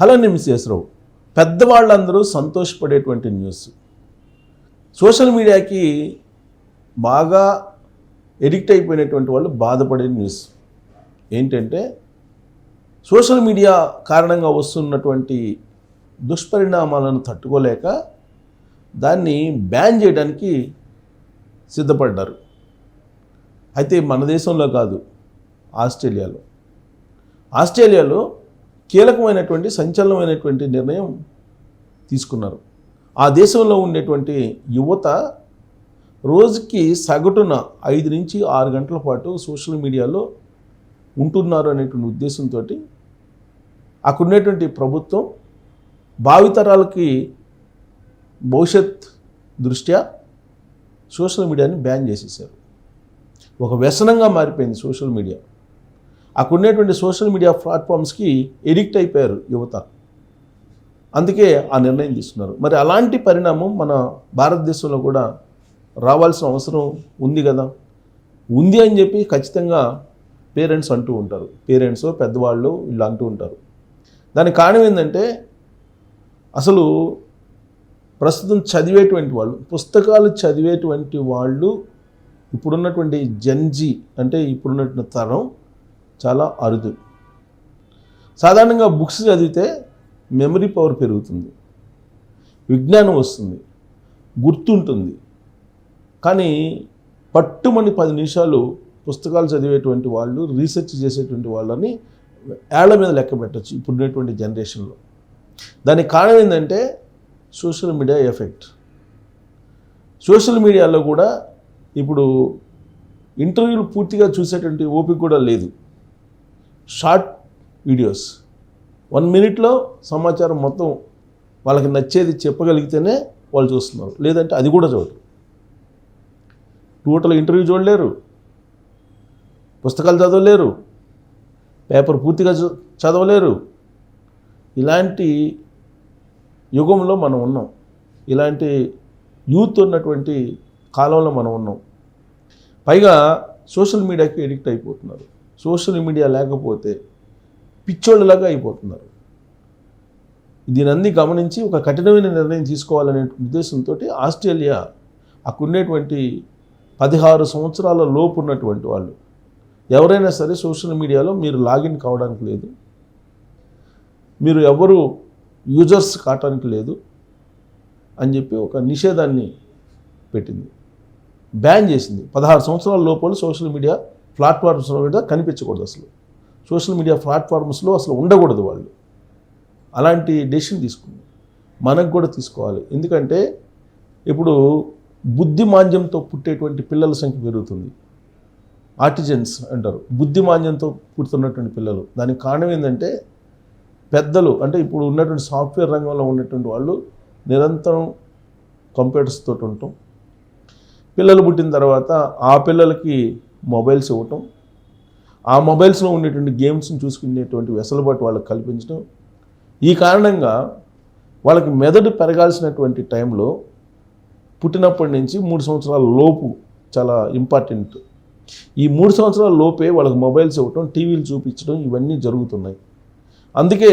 అలానే మిస్ చేసరావు పెద్దవాళ్ళందరూ సంతోషపడేటువంటి news. Social మీడియాకి బాగా ఎడిక్ట్ అయిపోయినటువంటి వాళ్ళు బాధపడే న్యూస్. ఏంటంటే సోషల్ మీడియా కారణంగా వస్తున్నటువంటి దుష్పరిణామాలను తట్టుకోలేక దాన్ని బ్యాన్ చేయడానికి సిద్ధపడ్డారు. అయితే మన దేశంలో కాదు ఆస్ట్రేలియాలో. ఆస్ట్రేలియాలో కీలకమైనటువంటి సంచలనమైనటువంటి నిర్ణయం తీసుకున్నారు. ఆ దేశంలో ఉండేటువంటి యువత రోజుకి సగటున ఐదు నుంచి ఆరు గంటల పాటు సోషల్ మీడియాలో ఉంటున్నారు అనేటువంటి ఉద్దేశంతో అక్కడ ఉండేటువంటి ప్రభుత్వం భావితరాలకి భవిష్యత్ దృష్ట్యా సోషల్ మీడియాని బ్యాన్ చేసేసారు. ఒక వ్యసనంగా మారిపోయింది సోషల్ మీడియా. అక్కడ ఉండేటువంటి సోషల్ మీడియా ప్లాట్ఫామ్స్కి ఎడిక్ట్ అయిపోయారు యువత. అందుకే ఆ నిర్ణయం తీసుకున్నారు. మరి అలాంటి పరిణామం మన భారతదేశంలో కూడా రావాల్సిన అవసరం ఉంది కదా? ఉంది అని చెప్పి ఖచ్చితంగా పేరెంట్స్ అంటూ ఉంటారు. పేరెంట్స్ పెద్దవాళ్ళు వీళ్ళు అంటూ ఉంటారు. దానికి కారణం ఏంటంటే అసలు ప్రస్తుతం చదివేటువంటి వాళ్ళు పుస్తకాలు చదివేటువంటి వాళ్ళు ఇప్పుడున్నటువంటి జన్జీ అంటే ఇప్పుడున్నటువంటి తరం చాలా అరుదు. సాధారణంగా బుక్స్ చదివితే మెమరీ పవర్ పెరుగుతుంది. విజ్ఞానం వస్తుంది. గుర్తుంటుంది. కానీ పట్టుమని పది నిమిషాలు పుస్తకాలు చదివేటువంటి వాళ్ళు రీసెర్చ్ చేసేటువంటి వాళ్ళని ఏళ్ళ మీద లెక్క పెట్టచ్చు ఇప్పుడున్నటువంటి జనరేషన్లో. దానికి కారణం ఏంటంటే సోషల్ మీడియా ఎఫెక్ట్. సోషల్ మీడియాలో కూడా ఇప్పుడు ఇంటర్వ్యూలు పూర్తిగా చూసేటువంటి ఓపిక కూడా లేదు. Short videos. వన్ మినిట్లో సమాచారం మొత్తం వాళ్ళకి నచ్చేది చెప్పగలిగితేనే వాళ్ళు చూస్తున్నారు. లేదంటే అది కూడా చూడరు. టోటల్ ఇంటర్వ్యూ చూడలేరు. పుస్తకాలు చదవలేరు. పేపర్ పూర్తిగా చ- చదవలేరు. ఇలాంటి యుగంలో మనం ఉన్నాం. ఇలాంటి యూత్ ఉన్నటువంటి కాలంలో మనం ఉన్నాం. పైగా సోషల్ మీడియాకి ఎడిక్ట్ అయిపోతున్నారు. సోషల్ మీడియా లేకపోతే పిచ్చోళ్ళలాగా అయిపోతున్నారు. దీనన్నీ గమనించి ఒక కఠినమైన నిర్ణయం తీసుకోవాలనే ఉద్దేశంతో ఆస్ట్రేలియా అక్కడున్నటువంటి పదహారు పదిహారు సంవత్సరాల లోపు ఉన్నటువంటి వాళ్ళు. ఎవరైనా సరే సోషల్ మీడియాలో మీరు లాగిన్ కావడానికి లేదు. మీరు ఎవరు యూజర్స్ కావటానికి లేదు అని చెప్పి ఒక నిషేధాన్ని పెట్టింది. బ్యాన్ చేసింది. పదహారు సంవత్సరాల లోపల సోషల్ మీడియా ప్లాట్ఫామ్స్ మీద కనిపించకూడదు అసలు. సోషల్ మీడియా ప్లాట్ఫామ్స్లో అసలు ఉండకూడదు వాళ్ళు. అలాంటి డెసిషన్ తీసుకుంది. మనకు కూడా తీసుకోవాలి. ఎందుకంటే ఇప్పుడు బుద్ధిమాంద్యంతో పుట్టేటువంటి పిల్లల సంఖ్య పెరుగుతుంది. ఆర్టిజన్స్ అంటారు. బుద్ధిమాంద్యంతో పుడుతున్నటువంటి పిల్లలు. దానికి కారణం ఏంటంటే పెద్దలు అంటే ఇప్పుడు ఉన్నటువంటి సాఫ్ట్వేర్ రంగంలో ఉన్నటువంటి వాళ్ళు నిరంతరం కంప్యూటర్స్తో ఉంటాం. ఉండటం పిల్లలు పుట్టిన తర్వాత ఆ పిల్లలకి మొబైల్స్ ఇవ్వటం ఆ మొబైల్స్లో ఉండేటువంటి గేమ్స్ని చూసుకునేటువంటి వెసలుబాటు వాళ్ళకి కల్పించడం ఈ కారణంగా వాళ్ళకి మెదడు పెరగాల్సినటువంటి టైంలో పుట్టినప్పటి నుంచి మూడు సంవత్సరాల లోపు చాలా ఇంపార్టెంట్. ఈ మూడు సంవత్సరాల లోపే వాళ్ళకి మొబైల్స్ ఇవ్వటం టీవీలు చూపించడం ఇవన్నీ జరుగుతున్నాయి. అందుకే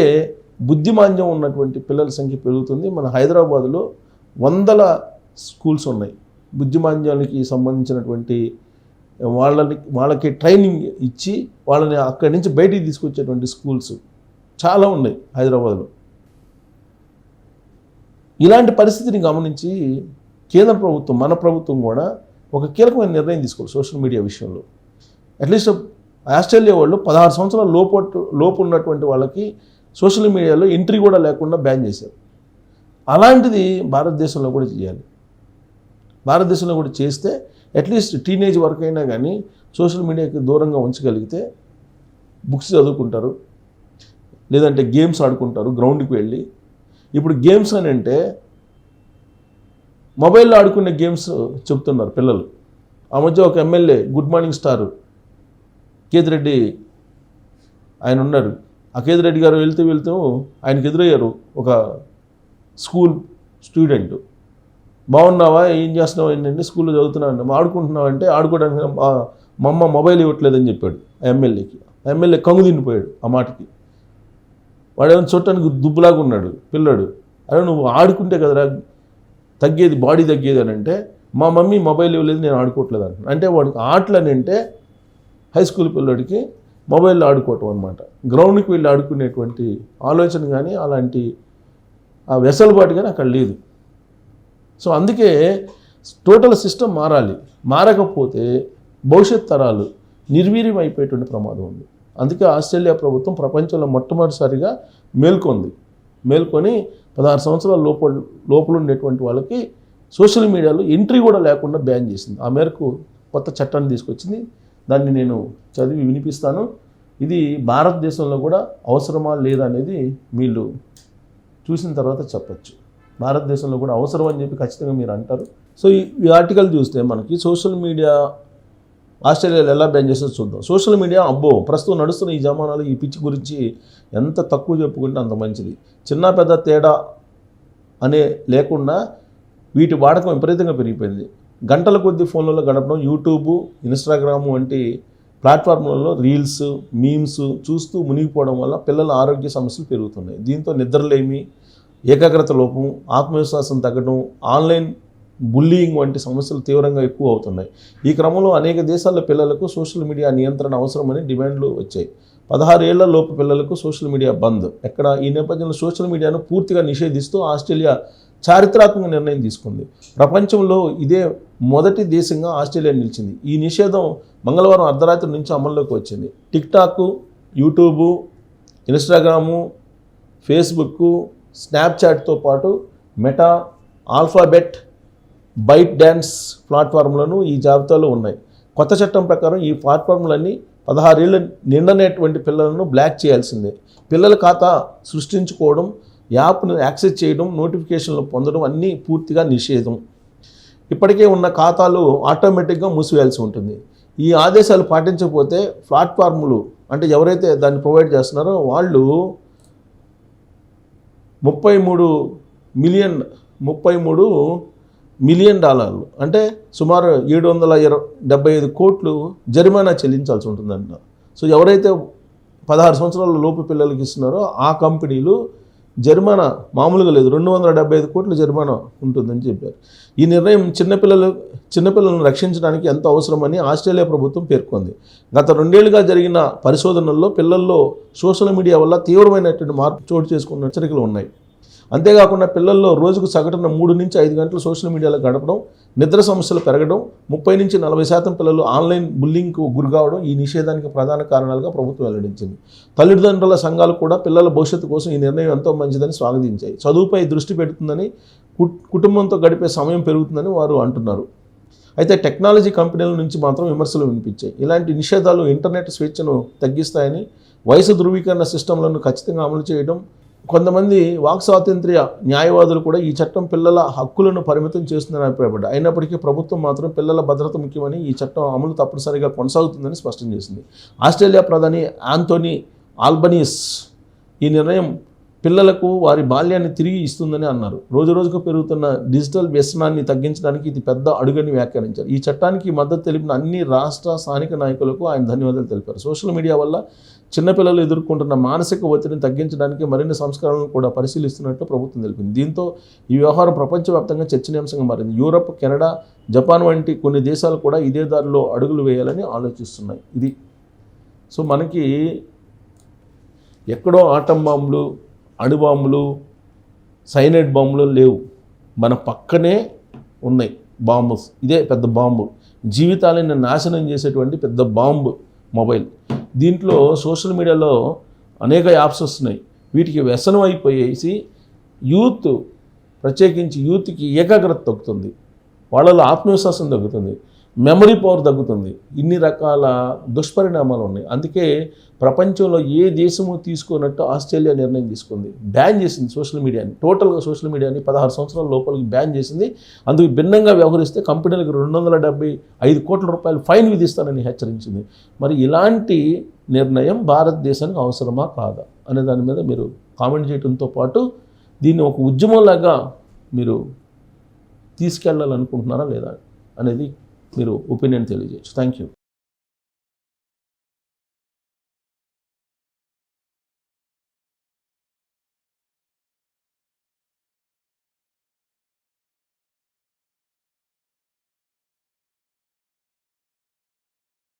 బుద్ధిమాంద్యం ఉన్నటువంటి పిల్లల సంఖ్య పెరుగుతుంది. మన హైదరాబాద్లో వందల స్కూల్స్ ఉన్నాయి. బుద్ధిమాంద్యానికి సంబంధించినటువంటి వాళ్ళని వాళ్ళకి ట్రైనింగ్ ఇచ్చి వాళ్ళని అక్కడి నుంచి బయటికి తీసుకొచ్చేటువంటి స్కూల్స్ చాలా ఉన్నాయి హైదరాబాద్లో. ఇలాంటి పరిస్థితిని గమనించి కేంద్ర ప్రభుత్వం మన ప్రభుత్వం కూడా ఒక కీలకమైన నిర్ణయం తీసుకోవాలి సోషల్ మీడియా విషయంలో. అట్లీస్ట్ ఆస్ట్రేలియా వాళ్ళు పదహారు సంవత్సరాల లోపు లోపు ఉన్నటువంటి వాళ్ళకి సోషల్ మీడియాలో ఎంట్రీ కూడా లేకుండా బ్యాన్ చేశారు. అలాంటిది భారతదేశంలో కూడా చేయాలి. భారతదేశంలో కూడా చేస్తే అట్లీస్ట్ టీనేజ్ వరకు అయినా కానీ సోషల్ మీడియాకి దూరంగా ఉంచగలిగితే బుక్స్ చదువుకుంటారు. లేదంటే గేమ్స్ ఆడుకుంటారు గ్రౌండ్కి వెళ్ళి. ఇప్పుడు గేమ్స్ అని అంటే మొబైల్లో ఆడుకునే గేమ్స్ చెప్తున్నారు పిల్లలు. ఆ మధ్య ఒక MLA good morning star Kethireddy ఆయన ఉన్నారు. ఆ కేతిరెడ్డి గారు వెళ్తూ వెళ్తూ ఆయనకు ఎదురయ్యారు ఒక స్కూల్ స్టూడెంట్ బాగున్నావా? ఏం చేస్తున్నావు? ఏంటంటే స్కూల్లో చదువుతున్నావు మా ఆడుకుంటున్నావు అంటే ఆడుకోవడానికి మా అమ్మ మొబైల్ ఇవ్వట్లేదని చెప్పాడు ఎమ్మెల్యేకి. ఎమ్మెల్యే కంగు తిండిపోయాడు ఆ మాటకి. వాడేమో చూడటానికి దుబ్బులాగా ఉన్నాడు పిల్లడు. అరే నువ్వు ఆడుకుంటే కదరా తగ్గేది బాడీ తగ్గేది అని అంటే మా మమ్మీ మొబైల్ ఇవ్వలేదు నేను ఆడుకోవట్లేదు అంటున్నాను అంటే వాడికి ఆటలు అని అంటే హై స్కూల్ పిల్లడికి మొబైల్లో ఆడుకోవటం అనమాట గ్రౌండ్కి వెళ్ళి ఆడుకునేటువంటి ఆలోచన కానీ అలాంటి ఆ వెసలుబాటు కానీ అక్కడ లేదు. సో అందుకే టోటల్ సిస్టమ్ మారాలి. మారకపోతే భవిష్యత్ తరాలు నిర్వీర్యం అయిపోయేటువంటి ప్రమాదం ఉంది. అందుకే ఆస్ట్రేలియా ప్రభుత్వం ప్రపంచంలో మొట్టమొదటిసారిగా మేల్కొంది. మేల్కొని పదహారు సంవత్సరాల లోపల లోపల ఉండేటువంటి వాళ్ళకి సోషల్ మీడియాలో ఎంట్రీ కూడా లేకుండా బ్యాన్ చేసింది. ఆ మేరకు కొత్త చట్టాన్ని తీసుకొచ్చింది. దాన్ని నేను చదివి వినిపిస్తాను. ఇది భారతదేశంలో కూడా అవసరమా లేదా అనేది వీళ్ళు చూసిన తర్వాత చెప్పచ్చు. భారతదేశంలో కూడా అవసరం అని చెప్పి ఖచ్చితంగా మీరు అంటారు. సో ఈ ఆర్టికల్ చూస్తే మనకి సోషల్ మీడియా ఆస్ట్రేలియాలో ఎలా బ్యాన్ చేసేది చూద్దాం. సోషల్ మీడియా అబ్బో ప్రస్తుతం నడుస్తున్న ఈ జమానాలో ఈ పిచ్చి గురించి ఎంత తక్కువ చెప్పుకుంటే అంత మంచిది. చిన్న పెద్ద తేడా అనే లేకుండా వీటి వాడకం విపరీతంగా పెరిగిపోయింది. గంటల కొద్ది ఫోన్లలో గడపడం యూట్యూబ్ ఇన్స్టాగ్రామ్ వంటి ప్లాట్ఫామ్లలో రీల్స్ మీమ్స్ చూస్తూ మునిగిపోవడం వల్ల పిల్లల ఆరోగ్య సమస్యలు పెరుగుతున్నాయి. దీంతో నిద్రలేమి ఏకాగ్రత లోపం ఆత్మవిశ్వాసం తగ్గడం ఆన్లైన్ బుల్లింగ్ వంటి సమస్యలు తీవ్రంగా ఎక్కువ అవుతున్నాయి. ఈ క్రమంలో అనేక దేశాల పిల్లలకు సోషల్ మీడియా నియంత్రణ అవసరమని డిమాండ్లు వచ్చాయి. పదహారు ఏళ్ళ లోపు పిల్లలకు సోషల్ మీడియా బంద్. ఎక్కడ ఈ నేపథ్యంలో సోషల్ మీడియాను పూర్తిగా నిషేధిస్తూ ఆస్ట్రేలియా చారిత్రాత్మక నిర్ణయం తీసుకుంది. ప్రపంచంలో ఇదే మొదటి దేశంగా ఆస్ట్రేలియా నిలిచింది. ఈ నిషేధం మంగళవారం అర్ధరాత్రి నుంచి అమల్లోకి వచ్చింది. టిక్టాక్ యూట్యూబు ఇన్స్టాగ్రాము ఫేస్బుక్ స్నాప్చాట్తో పాటు మెటా ఆల్ఫాబెట్ బైట్ డ్యాన్స్ ప్లాట్ఫామ్లను ఈ జాబితాలో ఉన్నాయి. కొత్త చట్టం ప్రకారం ఈ ప్లాట్ఫామ్లన్నీ పదహారేళ్ళు నిండనేటువంటి పిల్లలను బ్లాక్ చేయాల్సిందే. పిల్లల ఖాతా సృష్టించుకోవడం యాప్ను యాక్సెస్ చేయడం నోటిఫికేషన్లు పొందడం అన్నీ పూర్తిగా నిషేధం. ఇప్పటికే ఉన్న ఖాతాలు ఆటోమేటిక్గా మూసివేయాల్సి ఉంటుంది. ఈ ఆదేశాలు పాటించకపోతే ప్లాట్ఫామ్లు అంటే ఎవరైతే దాన్ని ప్రొవైడ్ చేస్తున్నారో వాళ్ళు ముప్పై మూడు మిలియన్ ముప్పై మూడు మిలియన్ డాలర్లు. అంటే సుమారు ఏడు వందల ఇరవై డెబ్బై ఐదు కోట్లు జరిమానా చెల్లించాల్సి ఉంటుందంట. సో ఎవరైతే పదహారు సంవత్సరాల లోపు పిల్లలకి ఇస్తున్నారో ఆ కంపెనీలు జరిమానా మామూలుగా లేదు. రెండు వందల డెబ్బై ఐదు కోట్ల జరిమానా ఉంటుందని చెప్పారు. ఈ నిర్ణయం చిన్నపిల్లలు చిన్నపిల్లలను రక్షించడానికి ఎంతో అవసరమని ఆస్ట్రేలియా ప్రభుత్వం పేర్కొంది. గత రెండేళ్ళుగా జరిగిన పరిశోధనల్లో పిల్లల్లో సోషల్ మీడియా వల్ల తీవ్రమైనటువంటి మార్పు చోటు చేసుకున్న హెచ్చరికలు ఉన్నాయి. అంతేకాకుండా పిల్లల్లో రోజుకు సగటున మూడు నుంచి ఐదు గంటలు సోషల్ మీడియాలో గడపడం నిద్ర సమస్యలు పెరగడం ముప్పై నుంచి నలభై శాతం పిల్లలు ఆన్లైన్ బుల్లింగ్కు గురికావడం ఈ నిషేధానికి ప్రధాన కారణాలుగా ప్రభుత్వం వెల్లడించింది. తల్లిదండ్రుల సంఘాలు కూడా పిల్లల భవిష్యత్తు కోసం ఈ నిర్ణయం ఎంతో మంచిదని స్వాగతించాయి. చదువుపై దృష్టి పెడుతుందని కుట్- కుటుంబంతో గడిపే సమయం పెరుగుతుందని వారు అంటున్నారు. అయితే టెక్నాలజీ కంపెనీల నుంచి మాత్రం విమర్శలు వినిపించాయి. ఇలాంటి నిషేధాలు ఇంటర్నెట్ స్వేచ్ఛను తగ్గిస్తాయని వయసు ధృవీకరణ సిస్టంలను ఖచ్చితంగా అమలు చేయడం కొంతమంది వాక్ స్వాతంత్ర్య న్యాయవాదులు కూడా ఈ చట్టం పిల్లల హక్కులను పరిమితం చేస్తుందని అభిప్రాయపడ్డారు. అయినప్పటికీ ప్రభుత్వం మాత్రం పిల్లల భద్రత ముఖ్యమని ఈ చట్టం అమలు తప్పనిసరిగా కొనసాగుతుందని స్పష్టం చేసింది. ఆస్ట్రేలియా ప్రధాని ఆంటోనీ ఆల్బనీస్ ఈ నిర్ణయం పిల్లలకు వారి బాల్యాన్ని తిరిగి ఇస్తుందని అన్నారు. రోజు రోజుకు పెరుగుతున్న డిజిటల్ వ్యసనాన్ని తగ్గించడానికి ఇది పెద్ద అడుగని వ్యాఖ్యానించారు. ఈ చట్టానికి మద్దతు తెలిపిన అన్ని రాష్ట్ర స్థానిక నాయకులకు ఆయన ధన్యవాదాలు తెలిపారు. సోషల్ మీడియా వల్ల చిన్నపిల్లలు ఎదుర్కొంటున్న మానసిక ఒత్తిడిని తగ్గించడానికి మరిన్ని సంస్కరణలు కూడా పరిశీలిస్తున్నట్టు ప్రభుత్వం తెలిపింది. దీంతో ఈ వ్యవహారం ప్రపంచవ్యాప్తంగా చర్చనీయాంశంగా మారింది. యూరప్ కెనడా జపాన్ వంటి కొన్ని దేశాలు కూడా ఇదే దారిలో అడుగులు వేయాలని ఆలోచిస్తున్నాయి. ఇది సో మనకి ఎక్కడో ఆటం బాంబులు అణుబాంబులు సైనైడ్ బాంబులు లేవు. మన పక్కనే ఉన్నాయి బాంబుస్. ఇదే పెద్ద బాంబు. జీవితాలను నాశనం చేసేటువంటి పెద్ద బాంబు మొబైల్. దీంట్లో సోషల్ మీడియాలో అనేక యాప్స్ వస్తున్నాయి. వీటికి వ్యసనం అయిపోయేసి యూత్ ప్రత్యేకించి యూత్కి ఏకాగ్రత తగ్గుతుంది. వాళ్ళలో ఆత్మవిశ్వాసం తగ్గుతుంది. మెమరీ పవర్ తగ్గుతుంది. ఇన్ని రకాల దుష్పరిణామాలు ఉన్నాయి. అందుకే ప్రపంచంలో ఏ దేశము తీసుకున్నట్టు ఆస్ట్రేలియా నిర్ణయం తీసుకుంది. బ్యాన్ చేసింది సోషల్ మీడియాని. టోటల్గా సోషల్ మీడియాని పదహారు సంవత్సరాల లోపలికి బ్యాన్ చేసింది. అందుకు భిన్నంగా వ్యవహరిస్తే కంపెనీలకు రెండు వందల డెబ్బై ఐదు కోట్ల రూపాయలు ఫైన్ విధిస్తానని హెచ్చరించింది. మరి ఇలాంటి నిర్ణయం భారతదేశానికి అవసరమా కాదా? అనే దాని మీద మీరు కామెంట్ చేయడంతో పాటు దీన్ని ఒక ఉద్యమంలాగా మీరు తీసుకెళ్ళాలనుకుంటున్నారా లేదా అనేది మీరు ఒపీనియన్ తెలియజేయచ్చు. Thank you